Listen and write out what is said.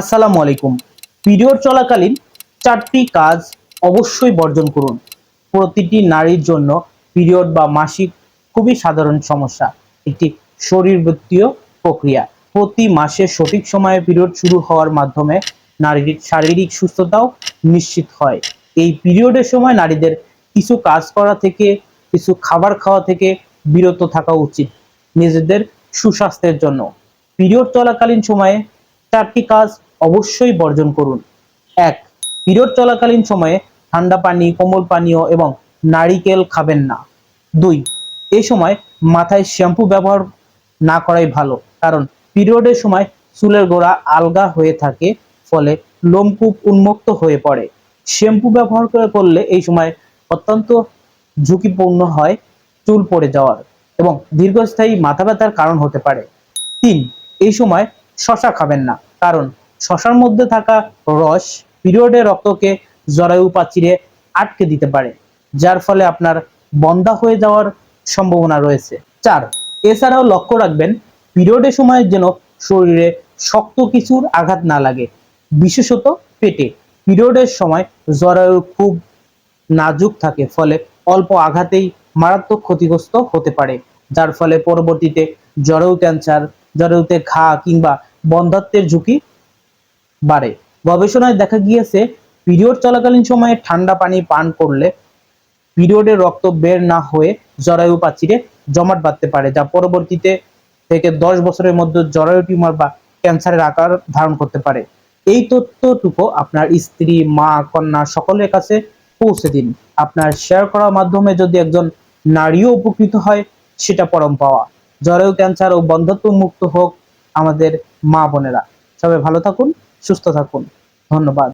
আসসালামু আলাইকুম। পিরিয়ড চলাকালীন চারটি কাজ অবশ্যই বর্জন করুন। প্রতিটি নারীর জন্য পিরিয়ড বা মাসিক খুবই সাধারণ সমস্যা, একটি শরীরবৃত্তীয় প্রক্রিয়া। প্রতি মাসে সঠিক সময়ে পিরিয়ড শুরু হওয়ার মাধ্যমে নারীর শারীরিক সুস্থতাও নিশ্চিত হয়। এই পিরিয়ডের সময় নারীদের কিছু কাজ করা থেকে, কিছু খাবার খাওয়া থেকে বিরত থাকা উচিত নিজেদের সুস্বাস্থ্যের জন্য। পিরিয়ড চলাকালীন সময়ে চারটি কাজ অবশ্যই বর্জন করুন। এক পিরিয়ড চলাকালীন সময়ে ঠান্ডা পানি, কোমল পানীয় এবং নারিকেল খাবেন না। দুই এই সময় মাথায় শ্যাম্পু ব্যবহার না করাই ভালো, কারণ পিরিয়ডের সময় চুলের গোড়া আলগা হয়ে থাকে, ফলে লোমকূপ উন্মুক্ত হয়ে পড়ে। শ্যাম্পু ব্যবহার করে করলে এই সময় অত্যন্ত ঝুঁকিপূর্ণ হয় চুল পড়ে যাওয়ার এবং দীর্ঘস্থায়ী মাথা ব্যথার কারণ হতে পারে। তিন, এই সময় শশা খাবেন না, কারণ শশার মধ্যে থাকা রস পিরিয়ডের রক্তকে জরায়ু প্রাচীরে আটকে দিতে পারে, যার ফলে আপনার বন্ধা হয়ে যাওয়ার সম্ভাবনা রয়েছে। চার, এছাড়াও লক্ষ্য রাখবেন, পিরিয়ডের সময় যেন শরীরে শক্ত কিছুর আঘাত না লাগে, বিশেষত পেটে। পিরিয়ডের সময় জরায়ু খুব নাজুক থাকে, ফলে অল্প আঘাতেই মারাত্মক ক্ষতিগ্রস্ত হতে পারে, যার ফলে পরবর্তীতে জরায়ু ক্যান্সার, জরায়ুতে ঘা কিংবা বন্ধাত্বের ঝুঁকি বাড়ে। গবেষণায় দেখা গিয়েছে, পিরিয়ড চলাকালীন সময়ে ঠান্ডা পানি পান করলে পিরিয়ডের রক্ত বের না হয়ে জরায়ু প্রাচীরে জমাট বাঁধতে পারে, যা পরবর্তীতে থেকে দশ বছরের মধ্যে জরায়ু টিউমার বা ক্যান্সারের আকার ধারণ করতে পারে। এই তথ্যটুকু আপনার স্ত্রী, মা, কন্যা সকলের কাছে পৌঁছে দিন। আপনার শেয়ার করার মাধ্যমে যদি একজন নারীও উপকৃত হয়, সেটা পরম পাওয়া। জরায়ু ক্যান্সার ও বন্ধত্ব মুক্ত হোক আমাদের মা বোনেরা। সবাই ভালো থাকুন। সুস্থ থাকুন। ধন্যবাদ।